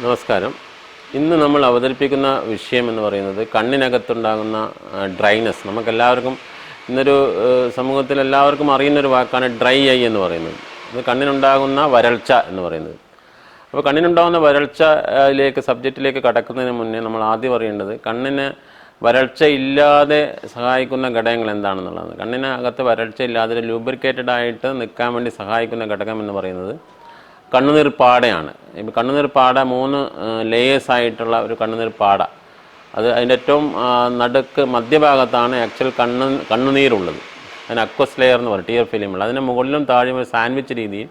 നമസ്കാരം. ഇന്ന് നമ്മൾ അവതരിപ്പിക്കുന്ന വിഷയം എന്ന് പറയുന്നത് കണ്ണിനകത്തുണ്ടാകുന്ന ഡ്രൈനെസ് നമുക്കെല്ലാവർക്കും ഇന്നൊരു സമൂഹത്തിൽ എല്ലാവർക്കും അറിയുന്ന ഒരു വാക്കാണ് ഡ്രൈ ഐ എന്ന് പറയുന്നത്. ഇത് കണ്ണിനുണ്ടാകുന്ന വരൾച്ച എന്ന് പറയുന്നത്. അപ്പോൾ കണ്ണിനുണ്ടാകുന്ന വരൾച്ചയിലേക്ക് സബ്ജക്റ്റിലേക്ക് കടക്കുന്നതിന് മുന്നേ നമ്മൾ ആദ്യം അറിയേണ്ടത് കണ്ണിന് വരൾച്ച ഇല്ലാതെ സഹായിക്കുന്ന ഘടകങ്ങൾ എന്താണെന്നുള്ളതാണ്. കണ്ണിനകത്ത് വരൾച്ച ഇല്ലാതെ ലൂബ്രിക്കേറ്റഡ് ആയിട്ട് നിൽക്കാൻ വേണ്ടി സഹായിക്കുന്ന ഘടകം എന്ന് പറയുന്നത് കണ്ണുനീർ പാടയാണ്. ഇപ്പം കണ്ണുനീർ പാട മൂന്ന് ലേയേഴ്സ് ആയിട്ടുള്ള ഒരു കണ്ണുനീർ പാട. അത് അതിന്റെ ഏറ്റവും നടുക്ക് മധ്യഭാഗത്താണ് ആക്ച്വൽ കണ്ണ് കണ്ണുനീരുള്ളത്. അതിന് അക്വസ് ലെയർ എന്ന് പറയും ടിയർ ഫിലിം ഉള്ളത് അതിന് മുകളിലും താഴെയും ഒരു സാൻഡ്വിച്ച് രീതിയിൽ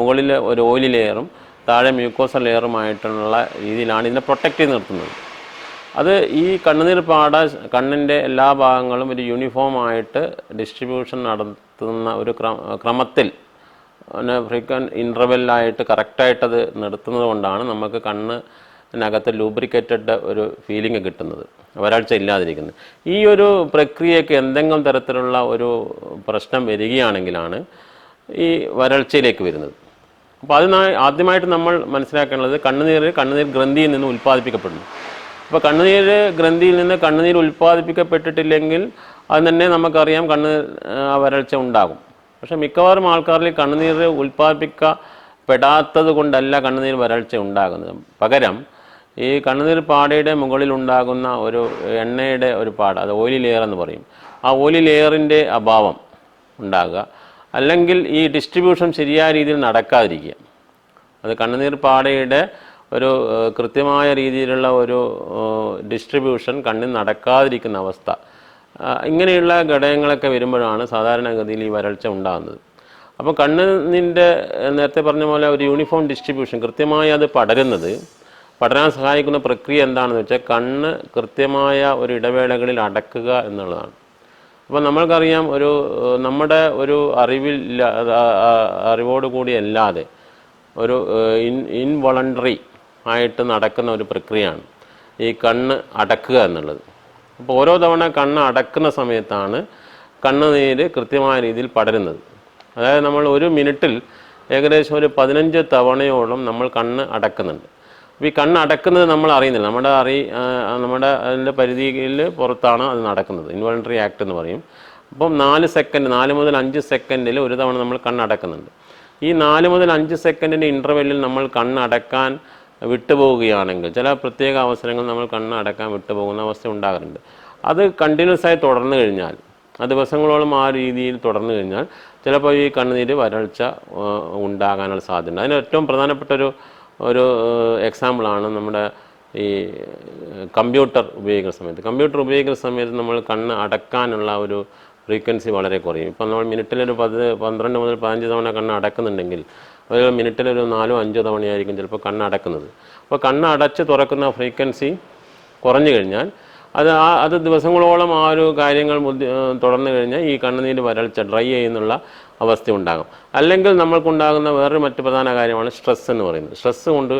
മുകളിൽ ഒരു ഓയിലി ലെയറും താഴെ മ്യൂക്കോസ ലെയറുമായിട്ടുള്ള രീതിയിലാണ് ഇതിനെ പ്രൊട്ടക്റ്റ് ചെയ്ത് നിർത്തുന്നത്. അത് ഈ കണ്ണുനീർ പാട കണ്ണിന്റെ എല്ലാ ഭാഗങ്ങളും ഒരു യൂണിഫോം ആയിട്ട് ഡിസ്ട്രിബ്യൂഷൻ നടത്തുന്ന ഒരു ക്രമ ക്രമത്തിൽ ഫ്രീക്വന്റ് ഇന്റർവെല്ലായിട്ട് കറക്റ്റായിട്ടത് നിർത്തുന്നത് കൊണ്ടാണ് നമുക്ക് കണ്ണിനകത്ത് ലൂബ്രിക്കേറ്റഡ് ഒരു ഫീലിംഗ് കിട്ടുന്നത്. വരൾച്ച ഇല്ലാതിരിക്കുന്നത്. ഈ ഒരു പ്രക്രിയയ്ക്ക് എന്തെങ്കിലും തരത്തിലുള്ള ഒരു പ്രശ്നം വരികയാണെങ്കിലാണ് ഈ വരൾച്ചയിലേക്ക് വരുന്നത്. അപ്പോൾ അതിനായി ആദ്യമായിട്ട് നമ്മൾ മനസ്സിലാക്കേണ്ടത് കണ്ണുനീർ കണ്ണുനീർ ഗ്രന്ഥിയിൽ നിന്ന് ഉൽപ്പാദിപ്പിക്കപ്പെടുന്നു. അപ്പോൾ കണ്ണുനീർ ഗ്രന്ഥിയിൽ നിന്ന് കണ്ണുനീർ ഉൽപ്പാദിപ്പിക്കപ്പെട്ടിട്ടില്ലെങ്കിൽ അത് തന്നെ നമുക്കറിയാം കണ്ണ് വരൾച്ച ഉണ്ടാകും. പക്ഷെ മിക്കവാറും ആൾക്കാരിൽ കണ്ണുനീർ ഉൽപ്പാദിപ്പിക്കപ്പെടാത്തത് കൊണ്ടല്ല കണ്ണുനീർ വരൾച്ച ഉണ്ടാകുന്നത്. പകരം ഈ കണ്ണുനീർ പാടയുടെ മുകളിൽ ഉണ്ടാകുന്ന ഒരു എണ്ണയുടെ ഒരു പാട അത് ഓയിലി ലെയർ എന്ന് പറയും. ആ ഓയിലി ലെയറിന്റെ അഭാവം ഉണ്ടാകുക. അല്ലെങ്കിൽ ഈ ഡിസ്ട്രിബ്യൂഷൻ ശരിയായ രീതിയിൽ നടക്കാതിരിക്കുക. അത് കണ്ണുനീർ പാടയുടെ ഒരു കൃത്യമായ രീതിയിലുള്ള ഒരു ഡിസ്ട്രിബ്യൂഷൻ കണ്ണിൽ നടക്കാതിരിക്കുന്ന അവസ്ഥ. ഇങ്ങനെയുള്ള ഘടകങ്ങളൊക്കെ വരുമ്പോഴാണ് സാധാരണഗതിയിൽ ഈ വരൾച്ച ഉണ്ടാകുന്നത്. അപ്പോൾ കണ്ണിന്റെ നേരത്തെ പറഞ്ഞ പോലെ ഒരു യൂണിഫോം ഡിസ്ട്രിബ്യൂഷൻ കൃത്യമായി അത് പടരുന്നത് പടരാൻ സഹായിക്കുന്ന പ്രക്രിയ എന്താണെന്ന് വെച്ചാൽ കണ്ണ് കൃത്യമായ ഒരു ഇടവേളകളിൽ അടക്കുക എന്നുള്ളതാണ്. അപ്പോൾ നമ്മൾക്കറിയാം ഒരു നമ്മുടെ ഒരു അറിവിൽ അറിവോടുകൂടി അല്ലാതെ ഒരു ഇൻ ഇൻവോളണ്ടറി ആയിട്ട് നടക്കുന്ന ഒരു പ്രക്രിയയാണ് ഈ കണ്ണ് അടക്കുക എന്നുള്ളത്. അപ്പോൾ ഓരോ തവണ കണ്ണ് അടക്കുന്ന സമയത്താണ് കണ്ണുനീര് കൃത്യമായ രീതിയിൽ പടരുന്നത്. അതായത് നമ്മൾ ഒരു മിനിറ്റിൽ ഏകദേശം ഒരു പതിനഞ്ച് തവണയോളം നമ്മൾ കണ്ണ് അടക്കുന്നുണ്ട്. അപ്പോൾ ഈ കണ്ണ് അടക്കുന്നത് നമ്മൾ അറിയുന്നില്ല. നമ്മുടെ അറി നമ്മുടെ അതിന്റെ പരിധിയിൽ പുറത്താണ് അത് നടക്കുന്നത്. ഇൻവോളണ്ടറി ആക്ട് എന്ന് പറയും. അപ്പം നാല് സെക്കൻഡ് നാല് മുതൽ അഞ്ച് സെക്കൻഡിൽ ഒരു തവണ നമ്മൾ കണ്ണടക്കുന്നുണ്ട് ഈ നാല് മുതൽ അഞ്ച് സെക്കൻഡിന്റെ ഇന്റർവെല്ലിൽ നമ്മൾ കണ്ണടക്കാൻ വിട്ടുപോവുകയാണെങ്കിൽ ചില പ്രത്യേക അവസരങ്ങൾ നമ്മൾ കണ്ണടക്കാൻ വിട്ടുപോകുന്ന അവസ്ഥ ഉണ്ടാകാറുണ്ട്. അത് കണ്ടിന്യൂസ് ആയി തുടർന്നു കഴിഞ്ഞാൽ ആ ദിവസങ്ങളോളം ആ രീതിയിൽ തുടർന്നു കഴിഞ്ഞാൽ ചിലപ്പോൾ ഈ കണ്ണുനീര് വരൾച്ച ഉണ്ടാകാനുള്ള സാധ്യത അതിന് ഏറ്റവും പ്രധാനപ്പെട്ട ഒരു ഒരു എക്സാമ്പിളാണ് നമ്മുടെ ഈ കമ്പ്യൂട്ടർ ഉപയോഗിക്കുന്ന സമയത്ത്. കമ്പ്യൂട്ടർ ഉപയോഗിക്കുന്ന സമയത്ത് നമ്മൾ കണ്ണ് അടക്കാനുള്ള ഒരു ഫ്രീക്വൻസി വളരെ കുറയും. ഇപ്പം നമ്മൾ മിനിറ്റിലൊരു പത് പന്ത്രണ്ട് മുതൽ പതിനഞ്ച് തവണ കണ്ണ് അടക്കുന്നുണ്ടെങ്കിൽ ഒരു മിനിറ്റിലൊരു നാലോ അഞ്ചോ തവണയായിരിക്കും ചിലപ്പോൾ കണ്ണ് അടക്കുന്നത്. അപ്പോൾ കണ്ണ് അടച്ച് തുറക്കുന്ന ഫ്രീക്വൻസി കുറഞ്ഞു കഴിഞ്ഞാൽ അത് ആ അത് ദിവസങ്ങളോളം ആ ഒരു കാര്യങ്ങൾ തുടർന്നു കഴിഞ്ഞാൽ ഈ കണ്ണുനീര് വരൾച്ച ഡ്രൈ ചെയ്യുന്നുള്ള അവസ്ഥ ഉണ്ടാകും. അല്ലെങ്കിൽ നമ്മൾക്കുണ്ടാകുന്ന വേറൊരു മറ്റു പ്രധാന കാര്യമാണ് സ്ട്രെസ് എന്ന് പറയുന്നത്. സ്ട്രെസ് കൊണ്ട്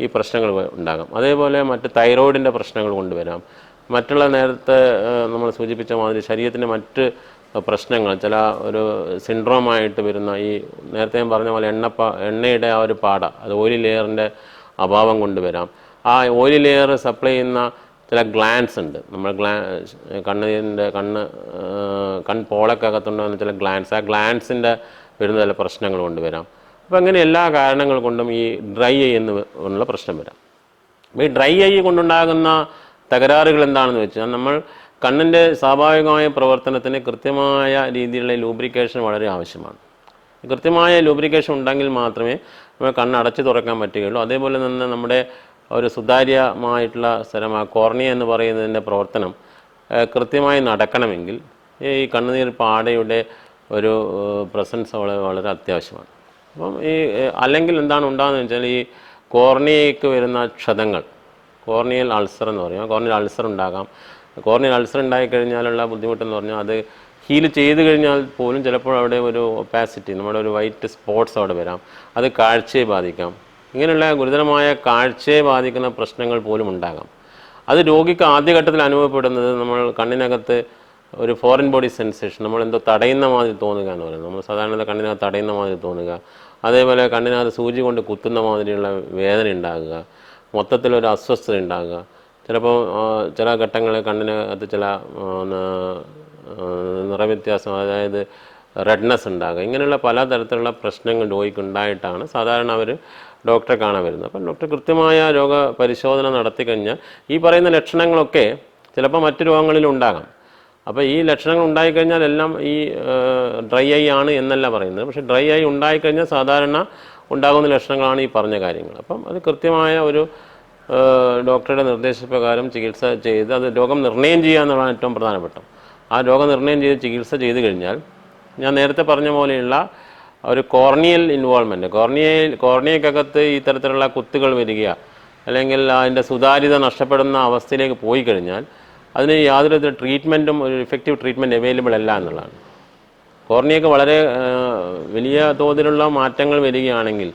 ഈ പ്രശ്നങ്ങൾ ഉണ്ടാകും. അതേപോലെ മറ്റ് തൈറോയിഡിന്റെ പ്രശ്നങ്ങൾ കൊണ്ടുവരാം. മറ്റുള്ള നേരത്തെ നമ്മൾ സൂചിപ്പിച്ച മാതിരി ശരീരത്തിന്റെ മറ്റ് പ്രശ്നങ്ങൾ ചില ഒരു സിൻഡ്രോമായിട്ട് വരുന്ന ഈ നേരത്തെ ഞാൻ പറഞ്ഞ പോലെ എണ്ണ എണ്ണയുടെ ആ ഒരു പാട അത് ഓയിലി ലെയറിന്റെ അഭാവം കൊണ്ടുവരാം ആ ഓയിലി ലെയർ സപ്ലൈ ചെയ്യുന്ന ചില ഗ്ലാൻസ് ഉണ്ട്. നമ്മൾ ഗ്ലാ കണ്ണിന്റെ കണ്ണ് ഏഹ്, കൺപോളക്കകത്തുണ്ടാകുന്ന ചില ഗ്ലാൻസ് ആ ഗ്ലാൻസിന്റെ വരുന്ന ചില പ്രശ്നങ്ങൾ കൊണ്ടുവരാം അപ്പോൾ അങ്ങനെ എല്ലാ കാരണങ്ങൾ കൊണ്ടും ഈ ഡ്രൈ ഐ എന്ന് ഉള്ള പ്രശ്നം വരാം. അപ്പോൾ ഈ ഡ്രൈ ഐ കൊണ്ടുണ്ടാകുന്ന തകരാറുകൾ എന്താണെന്ന് വെച്ചാൽ നമ്മൾ കണ്ണിന്റെ സ്വാഭാവികമായ പ്രവർത്തനത്തിന് കൃത്യമായ രീതിയിലുള്ള ലൂബ്രിക്കേഷൻ വളരെ ആവശ്യമാണ്. കൃത്യമായ ലൂബ്രിക്കേഷൻ ഉണ്ടെങ്കിൽ മാത്രമേ നമ്മൾ കണ്ണ് അടച്ചു തുറക്കാൻ പറ്റുകയുള്ളൂ. അതേപോലെ തന്നെ നമ്മുടെ ഒരു സുതാര്യമായിട്ടുള്ള സ്ഥലമാണ് കോർണിയ എന്ന് പറയുന്നതിന്റെ പ്രവർത്തനം കൃത്യമായി നടക്കണമെങ്കിൽ ഈ കണ്ണുനീർ പാടയുടെ ഒരു പ്രസൻസ് വളരെ വളരെ അത്യാവശ്യമാണ്. അപ്പം ഈ അല്ലെങ്കിൽ എന്താണ് ഉണ്ടാകുന്നത് വെച്ചാൽ ഈ കോർണിയയ്ക്ക് വരുന്ന ക്ഷതങ്ങൾ കോർണിയൽ അൾസർ എന്ന് പറയും. കോർണിയൽ അൾസർ ഉണ്ടാകാം. കോർണിയൽ അൾസർ ഉണ്ടായിക്കഴിഞ്ഞാലുള്ള ബുദ്ധിമുട്ടെന്ന് പറഞ്ഞാൽ അത് ഹീൽ ചെയ്ത് കഴിഞ്ഞാൽ പോലും ചിലപ്പോൾ അവിടെ ഒരു ഒപ്പാസിറ്റി നമ്മുടെ ഒരു വൈറ്റ് സ്പോട്ട്സ് അവിടെ വരാം. അത് കാഴ്ചയെ ബാധിക്കാം. ഇങ്ങനെയുള്ള ഗുരുതരമായ കാഴ്ചയെ ബാധിക്കുന്ന പ്രശ്നങ്ങൾ പോലും ഉണ്ടാകാം. അത് രോഗിക്ക് ആദ്യഘട്ടത്തിൽ അനുഭവപ്പെടുന്നത് നമ്മൾ കണ്ണിനകത്ത് ഒരു ഫോറിൻ ബോഡി സെൻസേഷൻ നമ്മൾ എന്തോ തടയുന്ന മാതിരി തോന്നുക എന്ന് പറയുന്നത്. നമ്മൾ സാധാരണ കണ്ണിനകത്ത് തടയുന്ന മാതിരി തോന്നുക. അതേപോലെ കണ്ണിനകത്ത് സൂചി കൊണ്ട് കുത്തുന്ന മാതിരിയുള്ള വേദന ഉണ്ടാകുക. മൊത്തത്തിലൊരു അസ്വസ്ഥത ഉണ്ടാകുക. ചിലപ്പോൾ ചില ഘട്ടങ്ങളിൽ കണ്ണിനകത്ത് ചില നിറവ്യത്യാസം അതായത് റെഡ്നെസ് ഉണ്ടാകുക ഇങ്ങനെയുള്ള പലതരത്തിലുള്ള പ്രശ്നങ്ങൾ രോഗിക്ക് ഉണ്ടായിട്ടാണ് സാധാരണ അവർ ഡോക്ടറെ കാണാൻ വരുന്നത്. അപ്പം ഡോക്ടർ കൃത്യമായ രോഗ പരിശോധന നടത്തി കഴിഞ്ഞാൽ ഈ പറയുന്ന ലക്ഷണങ്ങളൊക്കെ ചിലപ്പോൾ മറ്റു രോഗങ്ങളിലും ഉണ്ടാകാം. അപ്പോൾ ഈ ലക്ഷണങ്ങൾ ഉണ്ടായിക്കഴിഞ്ഞാൽ എല്ലാം ഈ ഡ്രൈ ഐ ആണ് എന്നല്ല പറയുന്നത്. പക്ഷേ ഡ്രൈ ഐ ഉണ്ടായിക്കഴിഞ്ഞാൽ സാധാരണ ഉണ്ടാകുന്ന ലക്ഷണങ്ങളാണ് ഈ പറഞ്ഞ കാര്യങ്ങൾ. അപ്പം അത് കൃത്യമായ ഒരു ഡോക്ടറുടെ നിർദ്ദേശപ്രകാരം ചികിത്സ ചെയ്ത് അത് രോഗം നിർണയം ചെയ്യുക എന്നുള്ളതാണ് ഏറ്റവും പ്രധാനപ്പെട്ടത് ആ രോഗം നിർണയം ചെയ്ത് ചികിത്സ ചെയ്ത് കഴിഞ്ഞാൽ ഞാൻ നേരത്തെ പറഞ്ഞ പോലെയുള്ള ഒരു കോർണിയൽ ഇൻവോൾവ്മെന്റ് കോർണിയയിൽ കോർണിയക്കകത്ത് ഈ തരത്തിലുള്ള കുത്തുകൾ വരിക അല്ലെങ്കിൽ അതിന്റെ സുതാര്യത നഷ്ടപ്പെടുന്ന അവസ്ഥയിലേക്ക് പോയി കഴിഞ്ഞാൽ അതിന് യാതൊരു ട്രീറ്റ്മെന്റും ഒരു ഇഫക്റ്റീവ് ട്രീറ്റ്മെന്റ് അവൈലബിൾ അല്ല എന്നുള്ളതാണ്. കോർണിയക്ക് വളരെ വലിയ തോതിലുള്ള മാറ്റങ്ങൾ വരികയാണെങ്കിൽ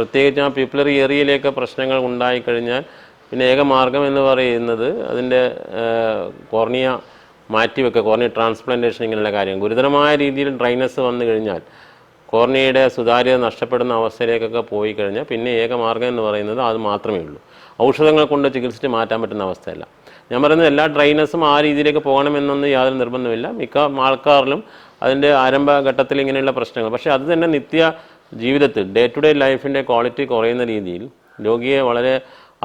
പ്രത്യേകിച്ച് ആ പിപ്ലറി ഏരിയയിലേക്ക് പ്രശ്നങ്ങൾ ഉണ്ടായിക്കഴിഞ്ഞാൽ പിന്നെ ഏക മാർഗം എന്ന് പറയുന്നത് അതിന്റെ കോർണിയ മാറ്റിവെക്കുക കോർണിയ ട്രാൻസ്പ്ലാന്റേഷൻ ഇങ്ങനെയുള്ള കാര്യം ഗുരുതരമായ രീതിയിൽ ഡ്രൈനസ് വന്നു കഴിഞ്ഞാൽ കോർണിയയുടെ സുതാര്യത നഷ്ടപ്പെടുന്ന അവസ്ഥയിലേക്കൊക്കെ പോയി കഴിഞ്ഞാൽ പിന്നെ ഏക മാർഗം എന്ന് പറയുന്നത് അത് മാത്രമേ ഉള്ളൂ. ഔഷധങ്ങൾ കൊണ്ട് ചികിത്സിച്ച് മാറ്റാൻ പറ്റുന്ന അവസ്ഥയല്ല. ഞാൻ പറയുന്നത് എല്ലാ ഡ്രൈനസും ആ രീതിയിലേക്ക് പോകണമെന്നൊന്നും യാതൊരു നിർബന്ധമില്ല മിക്ക ആൾക്കാരിലും അതിന്റെ ആരംഭഘട്ടത്തിൽ ഇങ്ങനെയുള്ള പ്രശ്നങ്ങൾ. പക്ഷേ അത് തന്നെ നിത്യ ജീവിതത്തിൽ ഡേ ടു ഡേ ലൈഫിന്റെ ക്വാളിറ്റി കുറയുന്ന രീതിയിൽ രോഗിയെ വളരെ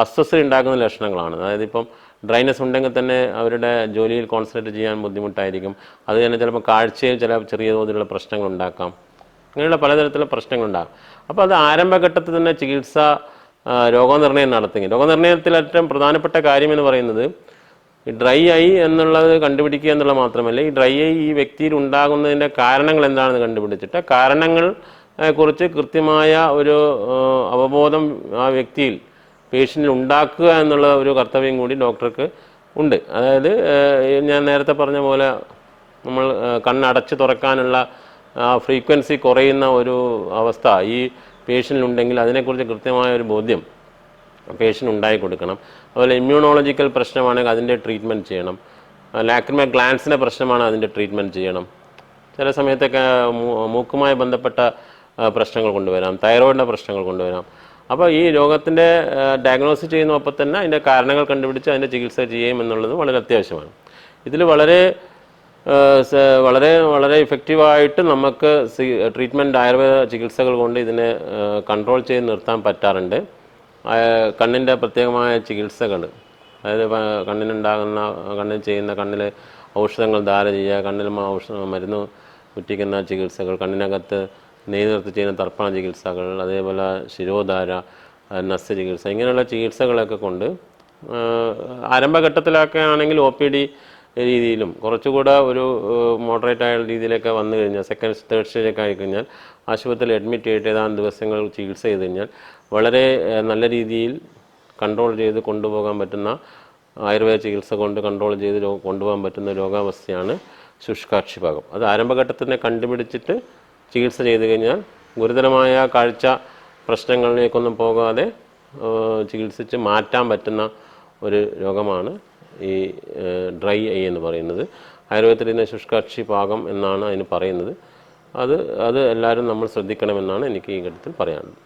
അസ്വസ്ഥത ഉണ്ടാക്കുന്ന ലക്ഷണങ്ങളാണ്. അതായത് ഇപ്പം ഡ്രൈനസ് ഉണ്ടെങ്കിൽ തന്നെ അവരുടെ ജോലിയിൽ കോൺസെൻട്രേറ്റ് ചെയ്യാൻ ബുദ്ധിമുട്ടായിരിക്കും. അത് തന്നെ ചിലപ്പോൾ കാഴ്ചയിൽ ചില ചെറിയ തോതിലുള്ള പ്രശ്നങ്ങൾ ഉണ്ടാക്കാം. അങ്ങനെയുള്ള പലതരത്തിലുള്ള പ്രശ്നങ്ങളുണ്ടാകും അപ്പോൾ അത് ആരംഭഘട്ടത്തിൽ തന്നെ ചികിത്സ രോഗനിർണയം നടത്തുക രോഗനിർണയത്തിൽ ഏറ്റവും പ്രധാനപ്പെട്ട കാര്യം എന്ന് പറയുന്നത് ഈ ഡ്രൈ ഐ എന്നുള്ളത് കണ്ടുപിടിക്കുക എന്നുള്ളത് മാത്രമല്ല ഈ ഡ്രൈ ഐ ഈ വ്യക്തിയിൽ ഉണ്ടാകുന്നതിന്റെ കാരണങ്ങൾ എന്താണെന്ന് കണ്ടുപിടിച്ചിട്ട് കാരണങ്ങൾ കുറിച്ച് കൃത്യമായ ഒരു അവബോധം ആ വ്യക്തിയിൽ പേഷ്യന്റിൽ ഉണ്ടാക്കുക എന്നുള്ള ഒരു കർത്തവ്യം കൂടി ഡോക്ടർക്ക് ഉണ്ട്. അതായത് ഞാൻ നേരത്തെ പറഞ്ഞ പോലെ നമ്മൾ കണ്ണടച്ച് തുറക്കാനുള്ള ഫ്രീക്വൻസി കുറയുന്ന ഒരു അവസ്ഥ ഈ പേഷ്യന്റിലുണ്ടെങ്കിൽ അതിനെക്കുറിച്ച് കൃത്യമായ ഒരു ബോധ്യം പേഷ്യന്റ് ഉണ്ടായി കൊടുക്കണം. അതുപോലെ ഇമ്മ്യൂണോളജിക്കൽ പ്രശ്നമാണെങ്കിൽ അതിന്റെ ട്രീറ്റ്മെന്റ് ചെയ്യണം. ലാക്രിമ ഗ്ലാൻസിന്റെ പ്രശ്നമാണ് അതിന്റെ ട്രീറ്റ്മെന്റ് ചെയ്യണം. ചില സമയത്തൊക്കെ മൂക്കുമായി ബന്ധപ്പെട്ട പ്രശ്നങ്ങൾ കൊണ്ടുവരാം തൈറോയിഡിന്റെ പ്രശ്നങ്ങൾ കൊണ്ടുവരാം. അപ്പോൾ ഈ രോഗത്തിന്റെ ഡയഗ്നോസിസ് ചെയ്യുന്നപ്പോൾ തന്നെ അതിന്റെ കാരണങ്ങൾ കണ്ടുപിടിച്ച് അതിന്റെ ചികിത്സ ചെയ്യും എന്നുള്ളത് വളരെ അത്യാവശ്യമാണ്. ഇതിൽ വളരെ വളരെ വളരെ ഇഫക്റ്റീവായിട്ട് നമുക്ക് ട്രീറ്റ്മെന്റ് ആയുർവേദ ചികിത്സകൾ കൊണ്ട് ഇതിനെ കൺട്രോൾ ചെയ്ത് നിർത്താൻ പറ്റാറുണ്ട്. കണ്ണിന്റെ പ്രത്യേകമായ ചികിത്സകൾ അതായത് കണ്ണിനുണ്ടാകുന്ന കണ്ണിൽ ചെയ്യുന്ന കണ്ണിൽ ഔഷധങ്ങൾ ധാര ചെയ്യുക കണ്ണിൽ ഔഷധ മരുന്ന് ഉറ്റിക്കുന്ന ചികിത്സകൾ കണ്ണിനകത്ത് നെയ് ചെയ്യുന്ന തർപ്പണ ചികിത്സകൾ അതേപോലെ ശിരോധാര നസ് ചികിത്സ ഇങ്ങനെയുള്ള ചികിത്സകളൊക്കെ കൊണ്ട് ആരംഭഘട്ടത്തിലൊക്കെ ആണെങ്കിൽ ഒ പി ഡി രീതിയിലും കുറച്ചുകൂടെ ഒരു മോഡറേറ്റ് ആയ രീതിയിലൊക്കെ വന്നു കഴിഞ്ഞാൽ സെക്കൻഡ് തേർഡ് സ്റ്റേജൊക്കെ ആയിക്കഴിഞ്ഞാൽ ആശുപത്രിയിൽ അഡ്മിറ്റ് ചെയ്തിട്ട് ഏതാനും ദിവസങ്ങൾ ചികിത്സ ചെയ്ത് കഴിഞ്ഞാൽ വളരെ നല്ല രീതിയിൽ കൺട്രോൾ ചെയ്ത് കൊണ്ടുപോകാൻ പറ്റുന്ന ആയുർവേദ ചികിത്സ കൊണ്ട് കൺട്രോൾ ചെയ്ത് കൊണ്ടുപോകാൻ പറ്റുന്ന രോഗാവസ്ഥയാണ് ശുഷ്കാക്ഷിഭാഗം. അത് ആരംഭഘട്ടത്തിനെ കണ്ടുപിടിച്ചിട്ട് ചികിത്സ ചെയ്ത് കഴിഞ്ഞാൽ ഗുരുതരമായ കാഴ്ച പ്രശ്നങ്ങളിലേക്കൊന്നും പോകാതെ ചികിത്സിച്ച് മാറ്റാൻ പറ്റുന്ന ഒരു രോഗമാണ് ഈ ഡ്രൈ ഐ എന്ന് പറയുന്നത്. ആയുർവേദത്തിൽ ശുഷ്കാക്ഷി പാകം എന്നാണ് അതിന് പറയുന്നത്. അത് അത് എല്ലാവരും നമ്മൾ ശ്രദ്ധിക്കണമെന്നാണ് എനിക്ക് ഈ ഘട്ടത്തിൽ പറയാനുള്ളത്.